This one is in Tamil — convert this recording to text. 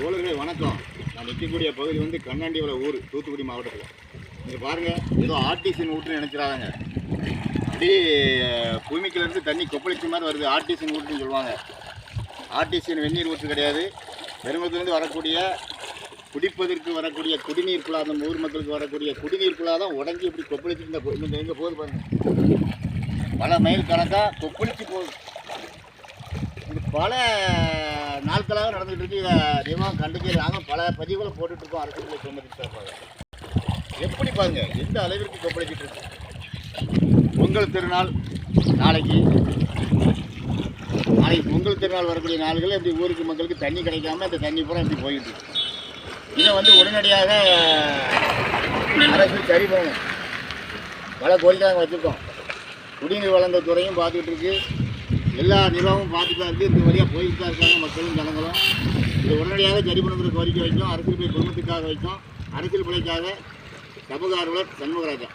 தோழர்களே வணக்கம். நான் நிற்கக்கூடிய பகுதி வந்து கண்ணாண்டியோட ஊர் தூத்துக்குடி மாவட்டத்தில். நீங்கள் பாருங்கள் ஏதோ ஆர்டிசின் ஊட்டுன்னு நினைக்கிறாங்க அப்படியே பூமிக்கிலேருந்து தண்ணி கொப்பளிச்ச மாதிரி வருது. ஆர்டிசின் ஊட்டுன்னு சொல்லுவாங்க. ஆர்டிசின் வெந்நீர் ஊற்று கிடையாது. பெருமத்திலேருந்து வரக்கூடிய குடிப்பதற்கு வரக்கூடிய குடிநீர் குழா அந்த ஊர் மக்களுக்கு வரக்கூடிய குடிநீர் குழா தான் உடஞ்சி இப்படி கொப்பளிச்சு இந்த இந்த எங்கே போகுது பாருங்கள் பல மைல் கணக்காக கொப்பளிச்சு போகுது. இது பல நாட்களாக நடந்துகிட்டு இருக்கு. இதை நிர்வாகம் கண்டுக்கே நாங்கள் பல பதிவுகளை போட்டுட்டு இருக்கோம் அரசுகளை சொன்னதுக்கு சார்பாக எப்படி பாருங்க எந்த அளவிற்கு கொப்பளிச்சிட்டு இருக்கு? பொங்கல் திருநாள் நாளைக்கு. நாளைக்கு பொங்கல் திருநாள் வரக்கூடிய நாள்களில் இப்படி ஊருக்கு மக்களுக்கு தண்ணி கிடைக்காம இந்த தண்ணி பூரா இப்படி போயிட்டு இருக்கு. இதை வந்து உடனடியாக அரசு சரி பண்ணணும் பல கோரிக்கை நாங்கள் வச்சுருக்கோம். குடிநீர் வளர்ந்த துறையும் பார்த்துக்கிட்டு இருக்கு. எல்லா நிர்வாகமும் பார்த்துட்டு இருக்குது இந்த வழியாக போயிட்டு தான் இருக்காங்க மக்களும் ஜனங்களும். இது உடனடியாக சரி பண்ணுங்கிற கோரிக்கை வைக்கும் அரசியல் குடும்பத்துக்காக வைக்கும் அரசியல் பிழைக்காக சமூக ஆர்வலர் சண்முகராஜா